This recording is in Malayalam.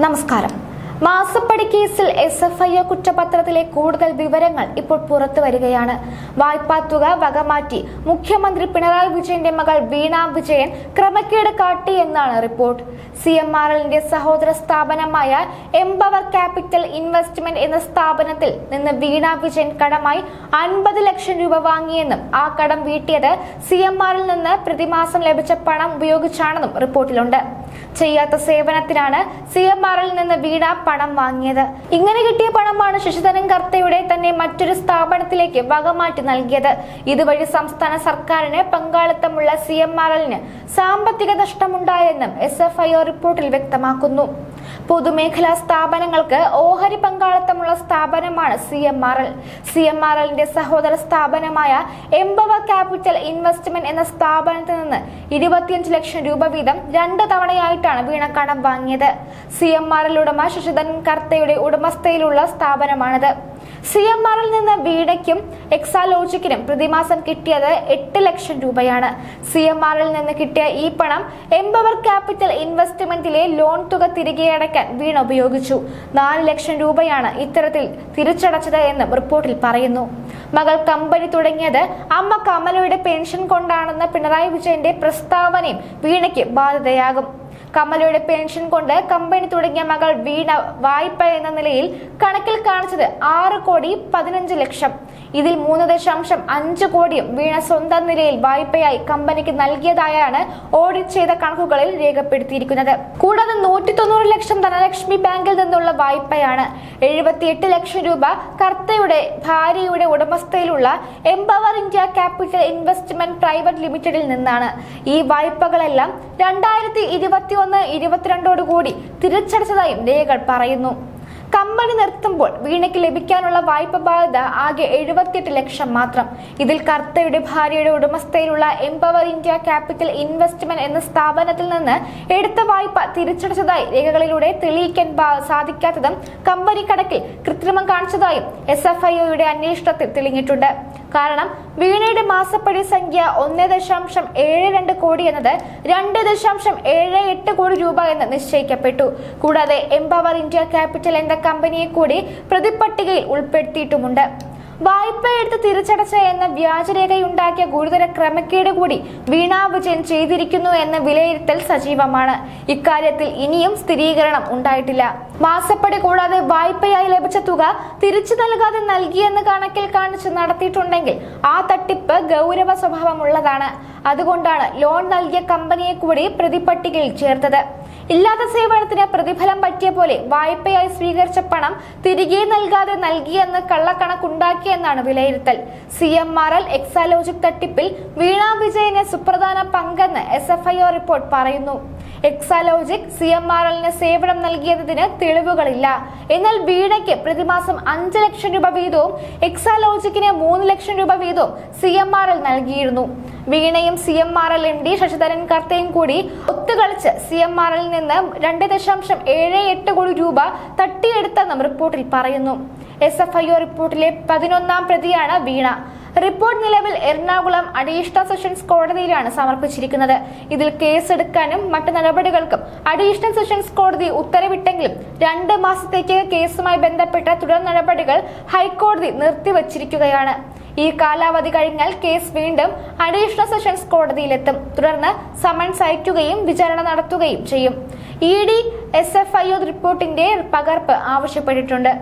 നമസ്കാരം. മാസപ്പടി കേസിൽ എസ് എഫ് ഐ കുറ്റപത്രത്തിലെ കൂടുതൽ വിവരങ്ങൾ ഇപ്പോൾ പുറത്തു വരികയാണ്. വായ്പാ തുക വകമാറ്റി മുഖ്യമന്ത്രി പിണറായി വിജയന്റെ മകൾ വീണ വിജയൻ ക്രമക്കേട് കാട്ടി എന്നാണ് റിപ്പോർട്ട്. സി എം ആർ എല്ലിന്റെ സഹോദര സ്ഥാപനമായ എംപവർ ക്യാപിറ്റൽ ഇൻവെസ്റ്റ്മെന്റ് എന്ന സ്ഥാപനത്തിൽ നിന്ന് വീണ വിജയൻ കടമായി അൻപത് ലക്ഷം രൂപ വാങ്ങിയെന്നും ആ കടം വീട്ടിയത് സി എം ആറിൽ നിന്ന് പ്രതിമാസം ലഭിച്ച പണം ഉപയോഗിച്ചാണെന്നും റിപ്പോർട്ടിലുണ്ട്. ചെയ്യാത്ത സേവനത്തിനാണ് സി എം ആറിൽ നിന്ന് വീണ പണം വാങ്ങിയത്. ഇങ്ങനെ കിട്ടിയ പണമാണ് ശശിധരൻ കർത്തയുടെ തന്നെ മറ്റൊരു സ്ഥാപനത്തിലേക്ക് വകമാറ്റി നൽകിയത്. ഇതുവഴി സംസ്ഥാന സർക്കാരിന് പങ്കാളിത്തമുള്ള സി എം ആർ എല്ലിന് സാമ്പത്തിക നഷ്ടമുണ്ടായെന്നും എസ് എഫ് ഐ ഒ റിപ്പോർട്ടിൽ വ്യക്തമാക്കുന്നു. പൊതുമേഖലാ സ്ഥാപനങ്ങൾക്ക് ഓഹരി പങ്കാളിത്തമുള്ള സ്ഥാപനമാണ് C M R L C M R എല്ലിന്റെ സഹോദര സ്ഥാപനമായ എംപവർ ക്യാപിറ്റൽ ഇൻവെസ്റ്റ്മെന്റ് എന്ന സ്ഥാപനത്തിൽ നിന്ന് ഇരുപത്തിയഞ്ച് ലക്ഷം രൂപ വീതം രണ്ട് തവണയായിട്ടാണ് വീണക്കടം വാങ്ങിയത്. സി എം ആർ എൽ ഉടമ ശശിധൻ കർത്തയുടെ ഉടമസ്ഥയിലുള്ള സ്ഥാപനമാണിത്. സി എം ആറിൽ നിന്ന് വീണയ്ക്കും എക്സാലോജിക്കിനും പ്രതിമാസം കിട്ടിയത് എട്ട് ലക്ഷം രൂപയാണ്. സി എം ആറിൽ നിന്ന് കിട്ടിയ ഈ പണം എംപവർ ക്യാപിറ്റൽ ഇൻവെസ്റ്റ്മെന്റിലെ ലോൺ തുക തിരികെ അടയ്ക്കാൻ വീണ ഉപയോഗിച്ചു. നാല് ലക്ഷം രൂപയാണ് ഇത്തരത്തിൽ തിരിച്ചടച്ചത് എന്നും റിപ്പോർട്ടിൽ പറയുന്നു. മകൾ കമ്പനി തുടങ്ങിയത് അമ്മ കമലയുടെ പെൻഷൻ കൊണ്ടാണെന്ന പിണറായി വിജയന്റെ പ്രസ്താവനയും വീണയ്ക്ക് ബാധ്യതയാകും. കമലയുടെ പെൻഷൻ കൊണ്ട് കമ്പനി തുടങ്ങിയ മകൾ വീണ വായ്പ എന്ന നിലയിൽ കണക്കിൽ കാണിച്ചത് ആറ് കോടി പതിനഞ്ച് ലക്ഷം. ഇതിൽ മൂന്ന് ദശാംശം അഞ്ച് കോടിയും വീണ സ്വന്തം നിലയിൽ വായ്പയായി കമ്പനിക്ക് നൽകിയതായാണ് ഓഡിറ്റ് ചെയ്ത കണക്കുകളിൽ രേഖപ്പെടുത്തിയിരിക്കുന്നത്. കൂടാതെ നൂറ്റി തൊണ്ണൂറ് ലക്ഷം ധനലക്ഷ്മി ബാങ്കിൽ നിന്നുള്ള വായ്പയാണ് എഴുപത്തിയെട്ട് ലക്ഷം രൂപ കർത്തയുടെ ഭാര്യയുടെ ഉടമസ്ഥയിലുള്ള empower India capital investment private ലിമിറ്റഡിൽ നിന്നാണ്. ഈ വായ്പകളെല്ലാം രണ്ടായിരത്തി ഇരുപത്തി ഒന്ന് ഇരുപത്തിരണ്ടോടുകൂടി തിരിച്ചടച്ചതായും രേഖകൾ പറയുന്നു. കമ്പനി നിർത്തുമ്പോൾ വീണയ്ക്ക് ലഭിക്കാനുള്ള വായ്പ ബാധ്യത ആകെ എഴുപത്തിയെട്ട് ലക്ഷം മാത്രം. ഇതിൽ കർത്തയുടെ ഭാര്യയുടെ ഉടമസ്ഥയിലുള്ള എംപവർ ഇന്ത്യ ക്യാപിറ്റൽ ഇൻവെസ്റ്റ്മെന്റ് എന്ന സ്ഥാപനത്തിൽ നിന്ന് എടുത്ത വായ്പ തിരിച്ചടച്ചതായി രേഖകളിലൂടെ തെളിയിക്കാൻ സാധിക്കാത്തതും കമ്പനി കണക്കിൽ കൃത്രിമം കാണിച്ചതായും എസ് എഫ് ഐയുടെ അന്വേഷണത്തിൽ തെളിഞ്ഞിട്ടുണ്ട്. കാരണം വീണയുടെ മാസപ്പടി സംഖ്യ ഒന്ന് ദശാംശം ഏഴ് രണ്ട് കോടി എന്നത് രണ്ട് ദശാംശം ഏഴ് എട്ട് കോടി രൂപ എന്ന് നിശ്ചയിക്കപ്പെട്ടു. കൂടാതെ എംപവർ ഇന്ത്യ ക്യാപിറ്റൽ എന്ന കമ്പനിയെ കൂടി പ്രതിപട്ടികയിൽ ഉൾപ്പെടുത്തിയിട്ടുമുണ്ട്. വായ്പ എടുത്ത് തിരിച്ചടച്ച എന്ന വ്യാജരേഖയുണ്ടാക്കിയ ഗുരുതര ക്രമക്കേട് കൂടി വീണാ വിജയൻ ചെയ്തിരിക്കുന്നു എന്ന വിലയിരുത്തൽ സജീവമാണ്. ഇക്കാര്യത്തിൽ ഇനിയും സ്ഥിരീകരണം ഉണ്ടായിട്ടില്ല. മാസപ്പടി കൂടാതെ വായ്പയായി ലഭിച്ച തുക തിരിച്ചു നൽകാതെ നൽകിയെന്ന് കണക്കിൽ കാണിച്ച് നടത്തിയിട്ടുണ്ടെങ്കിൽ ആ തട്ടിപ്പ് ഗൗരവ സ്വഭാവമുള്ളതാണ്. അതുകൊണ്ടാണ് ലോൺ നൽകിയ കമ്പനിയെ കൂടി പ്രതിപട്ടികയിൽ ചേർത്തത്. ഇല്ലാത്ത സേവനത്തിന് പ്രതിഫലം പറ്റിയ പോലെ വായ്പയായി സ്വീകരിച്ച പണം തിരികെ നൽകാതെ നൽകിയെന്ന് കള്ളക്കണക്കുണ്ടാക്കിയെന്നാണ് വിലയിരുത്തൽ. C M R L Exalogic തട്ടിപ്പിൽ വീണ വിജയന് സുപ്രധാന പങ്കെന്ന് S F I O report പറയുന്നു. എക്സാലോജിക് സി എം ആർ എല്ലിന് സേവനം നൽകിയതിന് തെളിവുകളില്ല. എന്നാൽ വീണയ്ക്ക് പ്രതിമാസം അഞ്ച് ലക്ഷം രൂപ വീതവും എക്സാലോജിക്കിന് മൂന്ന് ലക്ഷം രൂപ വീതവും സി എം ആർ എൽ നൽകിയിരുന്നു. വീണയും C M R L M D Sasidharan കർത്തയും കൂടി ഒത്തുകളിച്ച് സി എം ആർ എല്ലിൽ നിന്ന് രണ്ട് ദശാംശം ഏഴ് എട്ട് കോടി രൂപ തട്ടിയെടുത്തെന്നും റിപ്പോർട്ടിൽ പറയുന്നു. എസ് എഫ് ഐ ഒ റിപ്പോർട്ടിലെ പതിനൊന്നാം പ്രതിയാണ് വീണ. റിപ്പോർട്ട് നിലവിൽ എറണാകുളം അഡീഷണൽ സെഷൻസ് കോടതിയിലാണ് സമർപ്പിച്ചിരിക്കുന്നത്. ഇതിൽ കേസെടുക്കാനും മറ്റു നടപടികൾക്കും അഡീഷണൽ സെഷൻസ് കോടതി ഉത്തരവിട്ടെങ്കിലും രണ്ട് മാസത്തേക്ക് കേസുമായി ബന്ധപ്പെട്ട തുടർ നടപടികൾ ഹൈക്കോടതി നിർത്തിവച്ചിരിക്കുകയാണ്. ഈ കാലാവധി കഴിഞ്ഞാൽ കേസ് വീണ്ടും അഡീഷണൽ സെഷൻസ് കോടതിയിലെത്തും. തുടർന്ന് സമൻസ് അയക്കുകയും വിചാരണ നടത്തുകയും ചെയ്യും. E D S F I റിപ്പോർട്ടിന്റെ പകർപ്പ് ആവശ്യപ്പെട്ടിട്ടുണ്ട്.